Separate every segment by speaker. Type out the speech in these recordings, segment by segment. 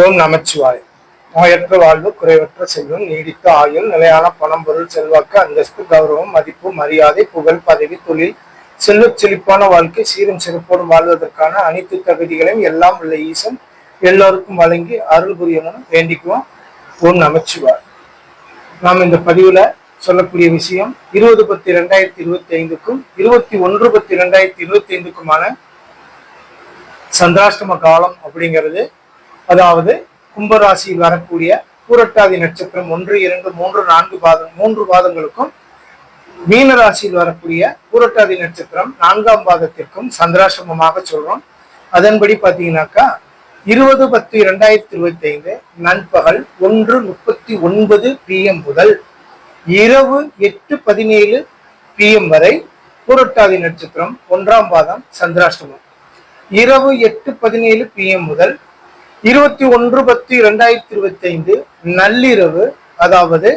Speaker 1: ஓம் நமச்சிவாய். நோயற்ற வாழ்வு குறைவற்ற செல்வம் நீடித்த ஆயுள் நிலையான பணம் பொருள் செல்வாக்கு அந்தஸ்து கௌரவம் மதிப்பு மரியாதை புகழ் பதவி தொழில் செல்வ செழிப்பான வாழ்க்கை சீரும் சிறப்போடும் வாழ்வதற்கான அனைத்து தகுதிகளையும் எல்லாம் உள்ள ஈசன் எல்லோருக்கும் வழங்கி அருள் புரியணும் வேண்டிக்குவோம். ஓம் நமச்சிவாய். நாம் இந்த பதிவுல சொல்லக்கூடிய விஷயம் இருபது பத்து ரெண்டாயிரத்தி இருபத்தி ஐந்துக்கும் இருபத்தி ஒன்று பத்து ரெண்டாயிரத்தி இருபத்தி ஐந்துக்குமான சந்திராஷ்டம காலம் அப்படிங்கிறது. அதாவது கும்பராசியில் வரக்கூடிய பூரட்டாதி நட்சத்திரம் ஒன்று இரண்டு மூன்று நான்கு பாதம் மூன்று பாதங்களுக்கும் மீன ராசியில் வரக்கூடிய பூரட்டாதி நட்சத்திரம் நான்காம் பாதத்திற்கும் சந்திராசிரமமாக சொல்றோம். அதன்படி பாத்தீங்கன்னாக்கா இருபது பத்து இரண்டாயிரத்தி இருபத்தி ஐந்து நண்பகல் ஒன்று முப்பத்தி ஒன்பது பிஎம் முதல் இரவு எட்டு பதினேழு பிஎம் வரை பூரட்டாதி நட்சத்திரம் ஒன்றாம் பாதம் சந்திராஷ்டமம். இரவு எட்டு பதினேழு பிஎம் முதல் இருபத்தி ஒன்று பத்து இரண்டாயிரத்தி இருபத்தி ஐந்து நள்ளிரவு அதாவது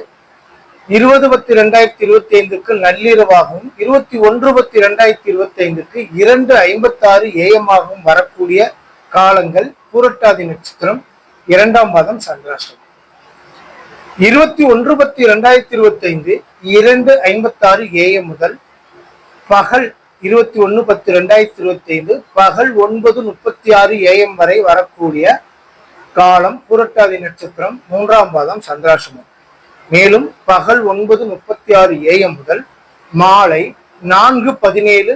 Speaker 1: இருபது பத்து ரெண்டாயிரத்தி இருபத்தி ஐந்துக்கு நள்ளிரவாகவும் இருபத்தி ஒன்று பத்து ரெண்டாயிரத்தி இருபத்தி ஐந்துக்கு இரண்டு ஐம்பத்தாறு ஏஎம்மாகவும் வரக்கூடிய காலங்கள் பூரட்டாதி நட்சத்திரம் இரண்டாம் பாதம் சந்திராஷ்டம் இருபத்தி ஒன்று பத்து ரெண்டாயிரத்தி இருபத்தி ஐந்து இரண்டு ஐம்பத்தாறு ஏஎம் முதல் பகல் இருபத்தி ஒன்று பத்து ரெண்டாயிரத்தி இருபத்தி ஐந்து பகல் ஒன்பது முப்பத்தி ஆறு ஏஎம் வரை வரக்கூடிய காலம் புரட்டாதி நட்சத்திரம் மூன்றாம் பாதம் சந்திராசிரமம். மேலும் பகல் ஒன்பது முப்பத்தி ஆறு ஏஎம் முதல் மாலை நான்கு பதினேழு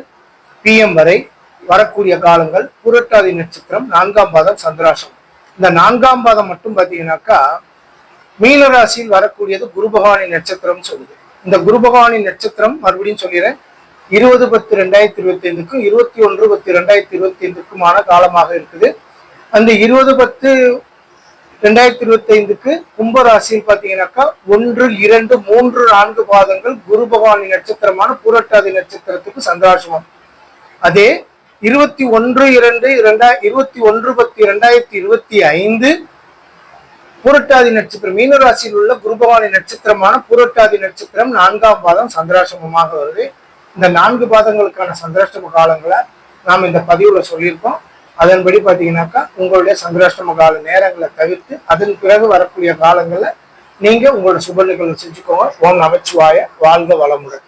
Speaker 1: பிஎம் வரை வரக்கூடிய காலங்கள் புரட்டாதி நட்சத்திரம் நான்காம் பாதம் சந்திராசிரமம். இந்த நான்காம் பாதம் மட்டும் பார்த்தீங்கன்னாக்கா மீனராசியில் வரக்கூடியது குருபகவானி நட்சத்திரம் சொல்லுது. இந்த குருபகவானி நட்சத்திரம் மறுபடியும் சொல்லிடுறேன். இருபது பத்து ரெண்டாயிரத்தி இருபத்தி ஐந்துக்கும் இருபத்தி ஒன்று பத்து ரெண்டாயிரத்தி இருபத்தி ஐந்துக்குமான காலமாக இருக்குது. அந்த இருபது பத்து ரெண்டாயிரத்தி இருபத்தி ஐந்துக்கு கும்ப பாத்தீங்கன்னாக்கா ஒன்று இரண்டு மூன்று நான்கு பாதங்கள் குரு பகவானின் நட்சத்திரமான பூரட்டாதி நட்சத்திரத்துக்கு சந்திராசிரமம். அதே இருபத்தி ஒன்று இரண்டு இரண்டா இருபத்தி ஒன்று பத்து இரண்டாயிரத்தி இருபத்தி ஐந்து பூரட்டாதி நட்சத்திரம் மீனராசியில் உள்ள குரு பகவானின் நட்சத்திரமான பூரட்டாதி நட்சத்திரம் நான்காம் பாதம் சந்திராசிரமமாக வருது. இந்த நான்கு பாதங்களுக்கான சந்திராஷ்டம காலங்களை நாம் இந்த பதிவுல சொல்லியிருக்கோம். அதன்படி பார்த்தீங்கன்னாக்கா உங்களுடைய சந்திராஷ்டம கால நேரங்களை தவிர்த்து அதன் பிறகு வரக்கூடிய காலங்களில் நீங்கள் உங்களோட சுப நிகழ்வு செஞ்சுக்கோங்க. ஓம் நமச்சிவாய. வாழ்க வளமுடன்.